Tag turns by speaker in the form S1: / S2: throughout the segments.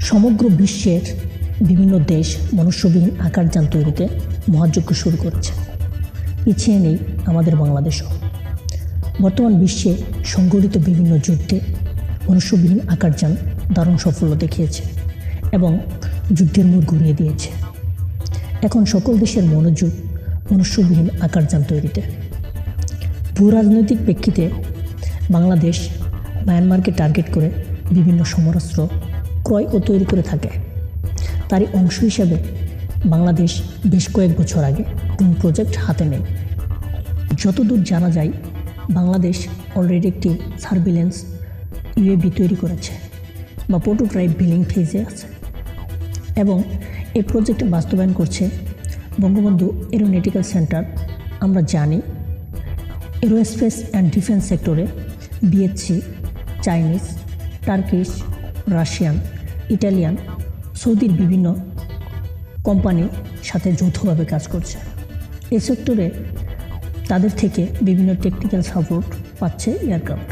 S1: সমগ্র বিশ্বের বিভিন্ন দেশ মনুষ্যবিহীন আকারযান তৈরিতে মহাযজ্ঞ শুরু করেছে। পিছিয়ে নেই আমাদের বাংলাদেশও। বর্তমান বিশ্বে সংগঠিত বিভিন্ন যুদ্ধে মনুষ্যবিহীন আকারযান দারুণ সাফল্য দেখিয়েছে এবং যুদ্ধের মোড় ঘুরিয়ে দিয়েছে। এখন সকল দেশের মনোযোগ মনুষ্যবিহীন আকারযান তৈরিতে। ভূ রাজনৈতিক প্রেক্ষিতে বাংলাদেশ, মায়ানমারকে টার্গেট করে বিভিন্ন সমরাস্ত্র ক্রয় ও তৈরি করে থাকে। তারই অংশ হিসেবে বাংলাদেশ বেশ কয়েক বছর আগে ড্রোন প্রজেক্ট হাতে নেয়। যতদূর জানা যায়, বাংলাদেশ অলরেডি একটি সার্ভিলেন্স ইউএবি তৈরি করেছে বা প্রোটোটাইপ বিলিং ফেজে আছে। এবং এই প্রজেক্ট বাস্তবায়ন করছে বঙ্গবন্ধু এরোনেটিক্যাল সেন্টার আমরা জানি। এরোস্পেস অ্যান্ড ডিফেন্স সেক্টরে BSC Chinese Turkish Russian Italian, সৌদির বিভিন্ন কোম্পানির সাথে যৌথভাবে কাজ করছে। এই সেক্টরে তাদের থেকে বিভিন্ন টেকনিক্যাল সাপোর্ট পাচ্ছে এয়ারক্রাফট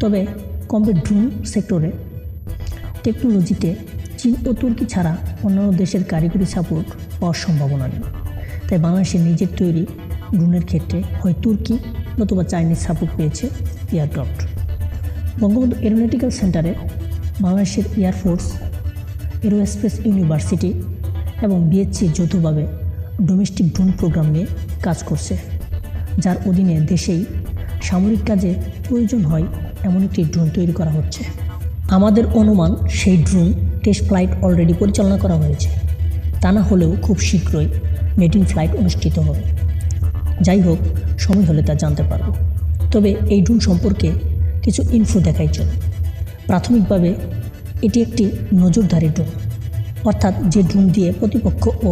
S1: তবে কমপ্লিট ড্রোন সেক্টরে। টেকনোলজিতে চীন ও তুর্কি ছাড়া অন্যান্য দেশের কারিগরি সাপোর্ট পাওয়ার সম্ভাবনা নেই। তাই বাংলাদেশের নিজের তৈরি ড্রোনের ক্ষেত্রে হয় তুর্কি নতুবা চাইনিজ সাপোর্ট পেয়েছে এয়ারক্রাফট বঙ্গবন্ধু এরোনটিক্যাল সেন্টারে বাংলাদেশের এয়ারফোর্স এরোস্পেস ইউনিভার্সিটি এবং বিএসসি যৌথভাবে ডোমেস্টিক ড্রোন প্রোগ্রাম নিয়ে কাজ করছে, যার অধীনে দেশেই সামরিক কাজে প্রয়োজন হয় এমন একটি ড্রোন তৈরি করা হচ্ছে। আমাদের অনুমান, সেই ড্রোন টেস্ট ফ্লাইট অলরেডি পরিচালনা করা হয়েছে। তা না হলেও খুব শীঘ্রই মেডিন ফ্লাইট অনুষ্ঠিত হবে। যাই হোক, সময় হলে তা জানতে পারব। তবে এই ড্রোন সম্পর্কে কিছু ইনফো দেখাই চলে। প্রাথমিকভাবে এটি একটি নজরদারি ড্রোন, অর্থাৎ যে ড্রোন দিয়ে প্রতিপক্ষ ও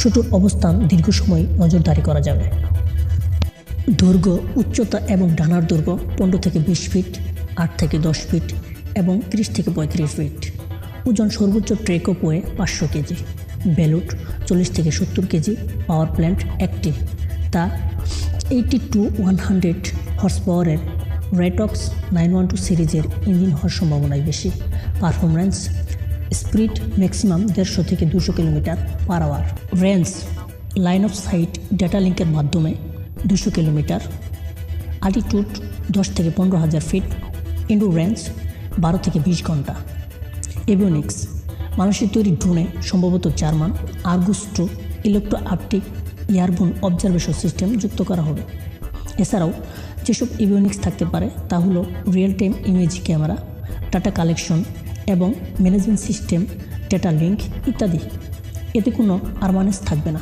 S1: শুটুর অবস্থান দীর্ঘ সময় নজরদারি করা যাবে। দৈর্ঘ্য, উচ্চতা এবং ডানার দৈর্ঘ্য পনেরো থেকে বিশ ফিট, আট থেকে দশ ফিট এবং ত্রিশ থেকে পঁয়ত্রিশ ফিট। ওজন সর্বোচ্চ ট্রেকও পোয়ে পাঁচশো কেজি। বেলুট চল্লিশ থেকে সত্তর কেজি। পাওয়ার প্ল্যান্ট একটি। তা eighty two one hundred horse পাওয়ারের রেটক্স নাইন ওয়ান টু সিরিজের ইঞ্জিন হওয়ার সম্ভাবনাই বেশি। পারফরম্যান্স স্পিড ম্যাক্সিমাম দেড়শো থেকে দুশো kilometre per hour range line of sight data লিঙ্কের মাধ্যমে দুশো কিলোমিটার। আল্টিটিউড দশ থেকে পনেরো হাজার ফিট ইন্ডু রেঞ্জ বারো থেকে বিশ ঘণ্টা। এভিওনিক্স মানুষের তৈরি ড্রোনে সম্ভবত German আর্গুস্ট্রো electro optic airborne observation system যুক্ত করা হবে। এছাড়াও যেসব ইউনিক্স থাকতে পারে, তা হলো real time image camera data collection এবং ম্যানেজমেন্ট সিস্টেম ডেটা লিঙ্ক ইত্যাদি। এতে কোনো আরমানেস থাকবে না।